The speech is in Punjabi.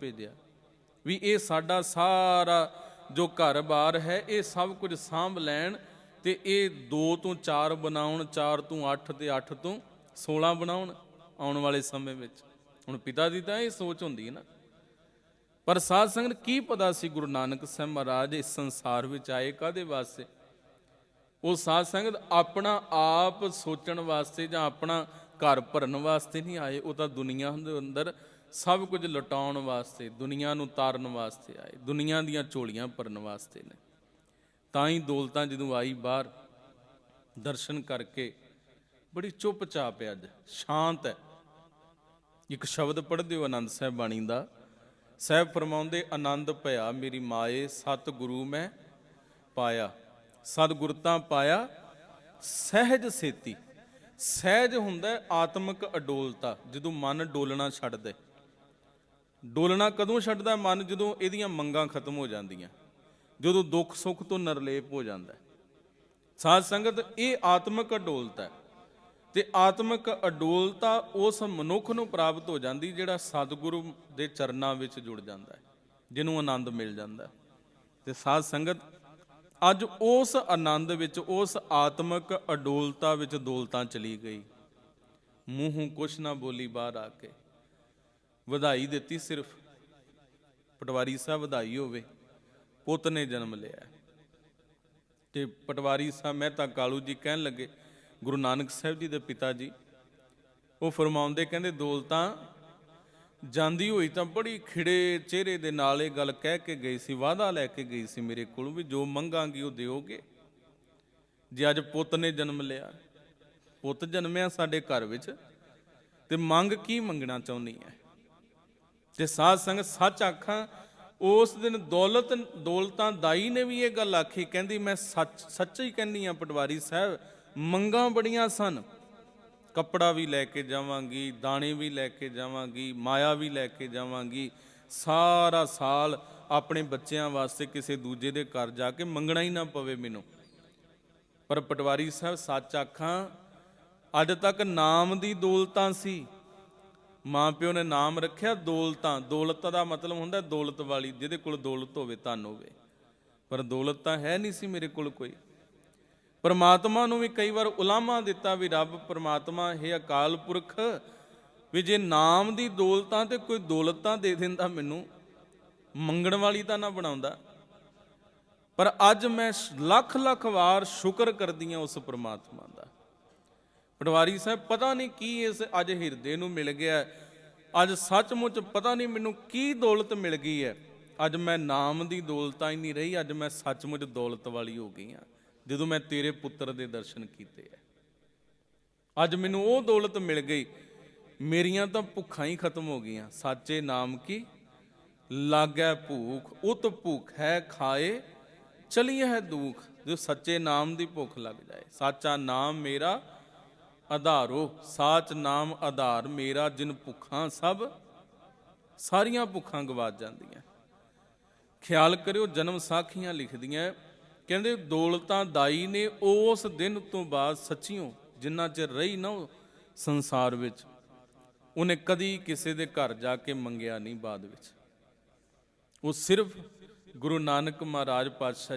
ਭੇਜਿਆ ਵੀ ਇਹ ਸਾਡਾ ਸਾਰਾ ਜੋ ਘਰ-ਬਾਰ ਹੈ, ਇਹ ਸਭ ਕੁਝ ਸਾਂਭ ਲੈਣ ਤੇ ਇਹ 2 ਤੋਂ 4 ਬਣਾਉਣ 4 ਤੋਂ 8 ਤੇ 8 ਤੋਂ 16 ਬਣਾਉਣ ਆਉਣ ਵਾਲੇ ਸਮੇਂ ਵਿੱਚ। ਹੁਣ ਪਿਤਾ ਦੀ ਤਾਂ ਇਹ ਸੋਚ ਹੁੰਦੀ ਹੈ ਨਾ। ਪਰ ਸਾਧ ਸੰਗਤ ਕੀ ਪਤਾ ਸੀ ਗੁਰੂ ਨਾਨਕ ਸਾਹਿਬ ਮਹਾਰਾਜ ਇਸ ਸੰਸਾਰ ਵਿੱਚ ਆਏ ਕਾਦੇ ਵਾਸਤੇ? ਉਹ ਸਾਧ ਸੰਗਤ ਆਪਣਾ ਆਪ ਸੋਚਣ ਵਾਸਤੇ ਜਾਂ ਆਪਣਾ ਘਰ ਭਰਨ ਵਾਸਤੇ ਨਹੀਂ ਆਏ, ਉਹ ਤਾਂ ਦੁਨੀਆ ਦੇ ਅੰਦਰ ਸਭ ਕੁਝ ਲਟਾਉਣ ਵਾਸਤੇ, ਦੁਨੀਆ ਨੂੰ ਤਾਰਨ ਵਾਸਤੇ ਆਏ, ਦੁਨੀਆ ਦੀਆਂ ਝੋਲੀਆਂ ਭਰਨ ਵਾਸਤੇ ਨੇ। ਤਾਂ ਹੀ ਦੌਲਤਾਂ ਜਦੋਂ ਆਈ ਬਾਹਰ, ਦਰਸ਼ਨ ਕਰਕੇ ਬੜੀ ਚੁੱਪਚਾਪ ਹੈ ਅੱਜ, ਸ਼ਾਂਤ ਹੈ। ਇੱਕ ਸ਼ਬਦ ਪੜ੍ਹਦੇ ਹੋ ਆਨੰਦ ਸਾਹਿਬ ਬਾਣੀ ਦਾ, ਸਾਹਿਬ ਫਰਮਾਉਂਦੇ, ਆਨੰਦ ਭਇਆ ਮੇਰੀ ਮਾਏ ਸਤ ਗੁਰੂ ਮੈਂ ਪਾਇਆ ਸਤ ਗੁਰਤਾ ਪਾਇਆ, ਸਹਿਜ ਸੇਤੀ। ਸਹਿਜ ਹੁੰਦਾ ਹੈ ਆਤਮਿਕ ਅਡੋਲਤਾ, ਜਦੋਂ ਮਨ ਡੋਲਣਾ ਛੱਡ ਦੇ ਡੋਲਣਾ ਕਦੋਂ ਛੱਡਦਾ ਮਨ ਜਦੋਂ ਇਹਦੀਆਂ ਮੰਗਾਂ ਖਤਮ ਹੋ ਜਾਂਦੀਆਂ ਜਦੋਂ ਦੁੱਖ ਸੁੱਖ ਤੋਂ ਨਿਰਲੇਪ ਹੋ ਜਾਂਦਾ ਹੈ। ਸਾਧ ਸੰਗਤ, ਇਹ ਆਤਮਿਕ ਅਡੋਲਤਾ ਹੈ ਤੇ ਆਤਮਿਕ ਅਡੋਲਤਾ ਉਸ ਮਨੁੱਖ ਨੂੰ ਪ੍ਰਾਪਤ ਹੋ ਜਾਂਦੀ ਜਿਹੜਾ ਸਤਿਗੁਰੂ ਦੇ ਚਰਨਾਂ ਵਿੱਚ ਜੁੜ ਜਾਂਦਾ ਹੈ, ਜਿਹਨੂੰ ਆਨੰਦ ਮਿਲ ਜਾਂਦਾ ਹੈ। ਤੇ ਸਾਧ ਸੰਗਤ, ਅੱਜ ਉਸ ਆਨੰਦ ਵਿੱਚ, ਉਸ ਆਤਮਿਕ ਅਡੋਲਤਾ ਵਿੱਚ ਦੌਲਤਾਂ ਚਲੀ ਗਈ ਮੂੰਹੋਂ ਕੁਛ ਨਾ ਬੋਲੀ ਬਾਹਰ ਆ ਕੇ ਵਧਾਈ ਦਿੱਤੀ ਸਿਰਫ। ਪਟਵਾਰੀ ਸਾਹਿਬ ਵਧਾਈ ਹੋਵੇ, ਪੁੱਤ ਨੇ ਜਨਮ ਲਿਆ। ਹੈ। ਤੇ ਪਟਵਾਰੀ ਸਾਹਿਬ ਮਹਿਤਾ ਕਾਲੂ ਜੀ ਕਹਿਣ ਲੱਗੇ, ਗੁਰੂ ਨਾਨਕ ਸਾਹਿਬ ਜੀ ਦੇ ਪਿਤਾ ਜੀ, ਉਹ ਫਰਮਾਉਂਦੇ ਕਹਿੰਦੇ ਦੌਲਤਾਂ ਜਾਂਦੀ ਹੋਈ ਤਾਂ ਬੜੀ ਖਿੜੇ ਚਿਹਰੇ ਦੇ ਨਾਲ ਇਹ ਗੱਲ ਕਹਿ ਕੇ ਗਈ ਸੀ, ਵਾਅਦਾ ਲੈ ਕੇ ਗਈ ਸੀ ਮੇਰੇ ਕੋਲ ਵੀ ਜੋ ਮੰਗਾਂਗੀ ਉਹ ਦਿਓਗੇ। ਜੇ ਅੱਜ ਪੁੱਤ ਨੇ ਜਨਮ ਲਿਆ, ਪੁੱਤ ਜਨਮਿਆ ਸਾਡੇ ਘਰ ਵਿੱਚ, ਤੇ ਮੰਗ ਕੀ ਮੰਗਣਾ ਚਾਹੁੰਦੀ ਹੈ? ਤੇ ਸਾਧ ਸੰਗ ਸੱਚ ਆਖਾਂ, ਉਸ ਦਿਨ ਦੌਲਤ, ਦੌਲਤਾਂ ਦਾਈ ਨੇ ਵੀ ਇਹ ਗੱਲ ਆਖੀ, ਕਹਿੰਦੀ ਮੈਂ ਸੱਚ ਸੱਚ ਹੀ ਕਹਿੰਦੀ ਆ ਪਟਵਾਰੀ ਸਾਹਿਬ, ਮੰਗਾਂ ਬੜੀਆਂ ਸਨ। ਕੱਪੜਾ ਵੀ ਲੈ ਕੇ ਜਾਵਾਂਗੀ, ਦਾਣੇ ਵੀ ਲੈ ਕੇ ਜਾਵਾਂਗੀ, ਮਾਇਆ ਵੀ ਲੈ ਕੇ ਜਾਵਾਂਗੀ, ਸਾਰਾ ਸਾਲ ਆਪਣੇ ਬੱਚਿਆਂ ਵਾਸਤੇ ਕਿਸੇ ਦੂਜੇ ਦੇ ਘਰ ਜਾ ਕੇ ਮੰਗਣਾ ਹੀ ਨਾ ਪਵੇ ਮੈਨੂੰ। ਪਰ ਪਟਵਾਰੀ ਸਾਹਿਬ, ਸੱਚ ਆਖਾਂ, ਅੱਜ ਤੱਕ ਨਾਮ ਦੀ ਦੌਲਤਾਂ ਸੀ। ਮਾਂ ਪਿਓ ਨੇ ਨਾਮ ਰੱਖਿਆ ਦੌਲਤਾਂ। ਦੌਲਤ ਦਾ ਮਤਲਬ ਹੁੰਦਾ ਦੌਲਤ ਵਾਲੀ, ਜਿਹਦੇ ਕੋਲ ਦੌਲਤ ਹੋਵੇ, ਧਨ ਹੋਵੇ। ਪਰ ਦੌਲਤ ਤਾਂ ਹੈ ਨਹੀਂ ਸੀ ਮੇਰੇ ਕੋਲ ਕੋਈ। ਪਰਮਾਤਮਾ ਨੂੰ ਵੀ ਕਈ ਵਾਰ ਉਲਾਮਾ ਦਿੱਤਾ ਵੀ ਰੱਬ ਪਰਮਾਤਮਾ, ਹੈ ਅਕਾਲ ਪੁਰਖ, ਵੀ ਜੇ ਨਾਮ ਦੀ ਦੌਲਤਾਂ ਤੇ ਕੋਈ ਦੌਲਤਾਂ ਦੇ ਦਿੰਦਾ ਮੈਨੂੰ, ਮੰਗਣ ਵਾਲੀ ਤਾਂ ਨਾ ਬਣਾਉਂਦਾ। ਪਰ ਅੱਜ ਮੈਂ ਲੱਖ ਲੱਖ ਵਾਰ ਸ਼ੁਕਰ ਕਰਦੀ ਹਾਂ ਉਸ ਪਰਮਾਤਮਾ ਦਾ। ਪਟਵਾਰੀ ਸਾਹਿਬ, ਪਤਾ ਨਹੀਂ ਕੀ ਇਸ ਅੱਜ ਹਿਰਦੇ ਨੂੰ ਮਿਲ ਗਿਆ ਅੱਜ ਸੱਚਮੁੱਚ ਪਤਾ ਨਹੀਂ ਮੈਨੂੰ ਕੀ ਦੌਲਤ ਮਿਲ ਗਈ ਹੈ। ਅੱਜ ਮੈਂ ਨਾਮ ਦੀ ਦੌਲਤਾਂ ਹੀ ਨਹੀਂ ਰਹੀ, ਅੱਜ ਮੈਂ ਸੱਚਮੁੱਚ ਦੌਲਤ ਵਾਲੀ ਹੋ ਗਈ ਹਾਂ, ਜਦੋਂ ਮੈਂ ਤੇਰੇ ਪੁੱਤਰ ਦੇ ਦਰਸ਼ਨ ਕੀਤੇ ਹੈ। ਅੱਜ ਮੈਨੂੰ ਉਹ ਦੌਲਤ ਮਿਲ ਗਈ, ਮੇਰੀਆਂ ਤਾਂ ਭੁੱਖਾਂ ਹੀ ਖਤਮ ਹੋ ਗਈਆਂ। ਸਾਚੇ ਨਾਮ ਕੀ? ਲਾਗੈ ਭੂਖ, ਉਤ ਭੁੱਖ ਹੈ ਖਾਏ ਚਲੀ ਹੈ ਦੁਖ, ਜੋ ਸੱਚੇ ਨਾਮ ਦੀ ਭੁੱਖ ਲੱਗ ਜਾਏ। ਸਾਚਾ ਨਾਮ ਮੇਰਾ ਆਧਾਰੋ, ਸਾਚ ਨਾਮ ਆਧਾਰ, ਮੇਰਾ, ਜਿਨ ਭੁੱਖਾਂ, ਸਭ ਸਾਰੀਆਂ ਭੁੱਖਾਂ ਗਵਾਚ ਜਾਂਦੀਆਂ। ਖਿਆਲ ਕਰਿਓ, ਜਨਮ ਸਾਖੀਆਂ ਲਿਖਦੀਆਂ ਕਹਿੰਦੇ, ਦੌਲਤਾਂ ਦਾਈ ਨੇ ਉਸ ਦਿਨ ਤੋਂ ਬਾਅਦ ਸੱਚੀਓ ਜਿੰਨਾ ਚਿਰ ਰਹੀ ਨਾ ਉਹ ਸੰਸਾਰ ਵਿੱਚ, ਉਹਨੇ ਕਦੀ ਕਿਸੇ ਦੇ ਘਰ ਜਾ ਕੇ ਮੰਗਿਆ ਨਹੀਂ ਬਾਅਦ ਵਿੱਚ। ਉਹ ਸਿਰਫ ਗੁਰੂ ਨਾਨਕ ਮਹਾਰਾਜ ਪਾਤਸ਼ਾਹ